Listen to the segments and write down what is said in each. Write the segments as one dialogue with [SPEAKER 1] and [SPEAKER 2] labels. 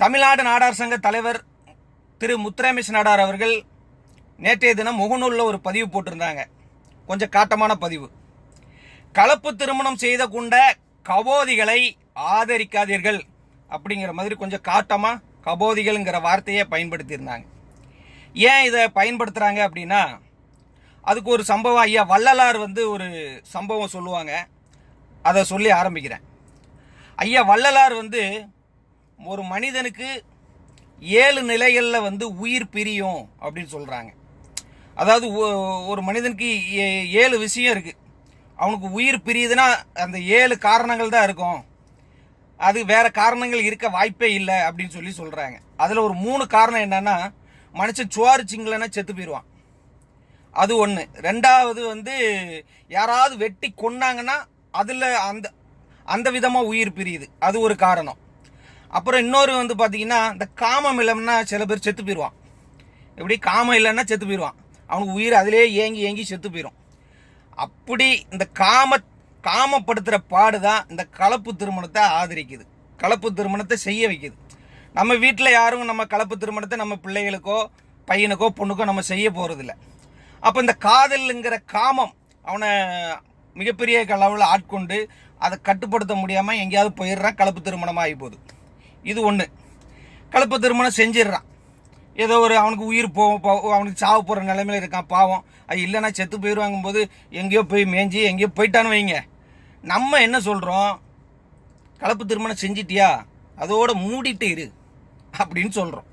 [SPEAKER 1] தமிழ்நாடு நாடார் சங்க தலைவர் திரு முத்துராமேஷ் நாடார் அவர்கள் நேற்றைய தினம் முகநூலில் ஒரு பதிவு போட்டிருந்தாங்க. கொஞ்சம் காட்டமான பதிவு. கலப்பு திருமணம் செய்த கொண்ட கபோதிகளை ஆதரிக்காதீர்கள் அப்படிங்கிற மாதிரி கொஞ்சம் காட்டமாக கபோதிகள்ங்கிற வார்த்தையை பயன்படுத்தியிருந்தாங்க. ஏன் இதை பயன்படுத்துகிறாங்க அப்படின்னா அதுக்கு ஒரு சம்பவம் ஐயா வள்ளலார் வந்து ஒரு சம்பவம் சொல்லுவாங்க. அதை சொல்லி ஆரம்பிக்கிறேன். ஐயா வள்ளலார் வந்து ஒரு மனிதனுக்கு ஏழு நிலைகளில் வந்து உயிர் பிரியும் அப்படின்னு சொல்கிறாங்க அதாவது ஒ- ஒரு மனிதனுக்கு ஏ- ஏழு விஷயம் இருக்குது அவனுக்கு உயிர் பிரியுதுன்னா அந்த ஏழு காரணங்கள் தான் இருக்கும். அது வேறு காரணங்கள் இருக்க வாய்ப்பே இல்லை அப்படின்னு சொல்லி சொல்கிறாங்க அதில் ஒரு மூணு காரணம் என்னென்னா மனுஷன் சோறு சிங்களனா செத்து போயிடுவான். அது ஒன்று ரெண்டாவது வந்து யாராவது வெட்டி கொன்னாங்கன்னா அதில் அந்த அந்த விதமாக உயிர் பிரியுது. அது ஒரு காரணம். அப்புறம் இன்னொரு வந்து பார்த்தீங்கன்னா இந்த காமம் இல்லைன்னா சில பேர் செத்து போயிடுவான் எப்படி? காமம் இல்லைன்னா செத்து போயிடுவான் அவனுக்கு உயிர் அதிலே ஏங்கி ஏங்கி செத்து போயிடும் அப்படி இந்த காம காமப்படுத்துகிற பாடு தான் இந்த கலப்பு திருமணத்தை ஆதரிக்குது. கலப்பு திருமணத்தை செய்ய வைக்குது. நம்ம வீட்டில் யாரும் நம்ம கலப்பு திருமணத்தை நம்ம பிள்ளைகளுக்கோ பையனுக்கோ பொண்ணுக்கோ நம்ம செய்ய போகிறதில்ல அப்போ இந்த காதலுங்கிற காமம் அவனை மிகப்பெரிய அளவில் ஆட்கொண்டு அதை கட்டுப்படுத்த முடியாமல் எங்கேயாவது போயிடுறான் கலப்பு திருமணமாக ஆகி போகுது. இது ஒன்று கலப்பு திருமணம் செஞ்சிடுறான். ஏதோ ஒரு அவனுக்கு உயிர் போ அவனுக்கு சாவு போகிற நிலைமையில் இருக்கான் பாவம். அது இல்லைன்னா செத்து போயிடுவாங்கும் போது எங்கேயோ போய் மேய்ஞ்சி எங்கேயோ போயிட்டான்னு வைங்க. நம்ம என்ன சொல்கிறோம் கலப்பு திருமணம் செஞ்சிட்டியா? அதோட மூடிட்டு இரு. அப்படின்னு சொல்கிறோம்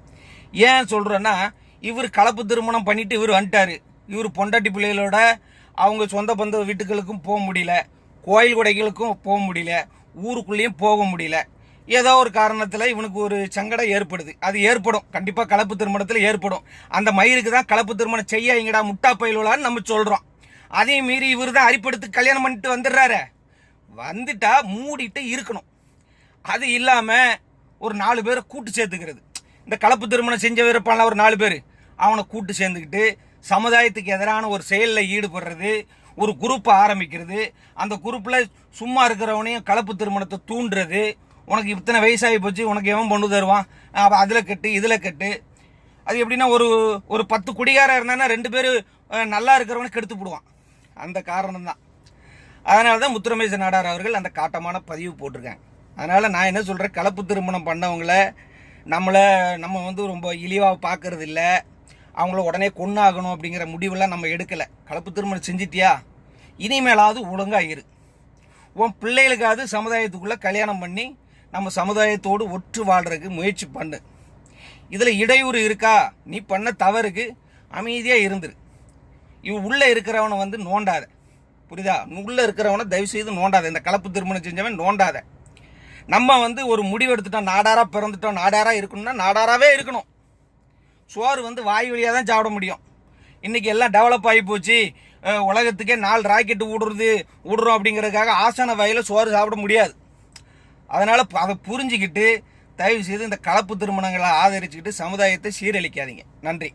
[SPEAKER 1] ஏன் சொல்கிறோன்னா இவர் கலப்பு திருமணம் பண்ணிவிட்டு இவர் வந்துட்டாரு. இவர் பொண்டாட்டி பிள்ளைகளோட அவங்க சொந்த பந்த வீட்டுகளுக்கும் போக முடியல. கோயில் கொடைகளுக்கும் போக முடியல. ஊருக்குள்ளேயும் போக முடியல. ஏதோ ஒரு காரணத்தில் இவனுக்கு ஒரு சங்கடம் ஏற்படுது. அது ஏற்படும். கண்டிப்பாக கலப்பு திருமணத்தில் ஏற்படும். அந்த மயிருக்கு தான் கலப்பு திருமணம் செய்ய முட்டா பயிலுலான்னு நம்ம சொல்கிறோம் அதையும் மீறி இவர் தான் அரிப்படுத்து கல்யாணம் பண்ணிட்டு வந்துடுறாரு. வந்துட்டா மூடிட்டு இருக்கணும். அது இல்லாமல் ஒரு நாலு பேரை கூட்டு சேர்த்துக்கிறது. இந்த கலப்பு திருமணம் செஞ்ச இருப்பான்ல ஒரு நாலு பேர். அவனை கூட்டு சேர்ந்துக்கிட்டு சமுதாயத்துக்கு எதிரான ஒரு செயலில் ஈடுபடுறது ஒரு குரூப்பை ஆரம்பிக்கிறது. அந்த குரூப்பில் சும்மா இருக்கிறவனையும் கலப்பு திருமணத்தை தூண்டுறது உனக்கு இத்தனை வயசாகி போச்சு உனக்கு எவன் பொண்ணு தருவான்? அதில் கட்டு இதில் கட்டு. அது எப்படின்னா ஒரு ஒரு பத்து குடிகாரன் இருந்தானா ரெண்டு பேர் நல்லா இருக்கிறவனை கெடுத்து போடுவான். அந்த காரணம் தான் அதனால தான் முத்துரமேச நாடார் அவர்கள் அந்த காட்டமான பதிவு போட்டிருக்காங்க. அதனால் நான் என்ன சொல்கிறேன் கலப்பு திருமணம் பண்ணவங்கள நம்மளை நம்ம வந்து ரொம்ப இழிவாக பார்க்கறது இல்லை அவங்கள உடனே கொன்னாகணும் அப்படிங்கிற முடிவெல்லாம் நம்ம எடுக்கலை. கலப்பு திருமணம் செஞ்சிட்டியா? இனிமேலாவது ஒழுங்காக இரு. உன் பிள்ளைகளுக்காவது சமுதாயத்துக்குள்ளே கல்யாணம் பண்ணி நம்ம சமுதாயத்தோடு ஒற்று வாழ்றதுக்கு முயற்சி பண்ணு. இதில் இடையூறு இருக்கா? நீ பண்ண தவறுக்கு அமைதியாக இருந்துரு. இவ உள்ளே இருக்கிறவனை வந்து நோண்டாத. புரியுதா? உள்ளே இருக்கிறவனை தயவு செய்து நோண்டாத. இந்த கலப்பு திருமணம் செஞ்சவன் நோண்டாத. நம்ம வந்து ஒரு முடிவு எடுத்துட்டோம் பிறந்துட்டோம் நாடாராக இருக்கணும்னா நாடாராவே இருக்கணும். சோறு வந்து வாய் வழியாக தான் சாப்பிட முடியும். இன்றைக்கி எல்லாம் டெவலப் ஆகி போச்சு. உலகத்துக்கே நாலு ராக்கெட்டு விடுறது விடுறோம் அப்படிங்கிறதுக்காக ஆசான வகையில் சோறு சாப்பிட முடியாது. அதனால் அதை புரிஞ்சுக்கிட்டு தயவு செய்து இந்த கலப்பு திருமணங்களை ஆதரிச்சுக்கிட்டு சமுதாயத்தை சீரழிக்காதீங்க. நன்றி.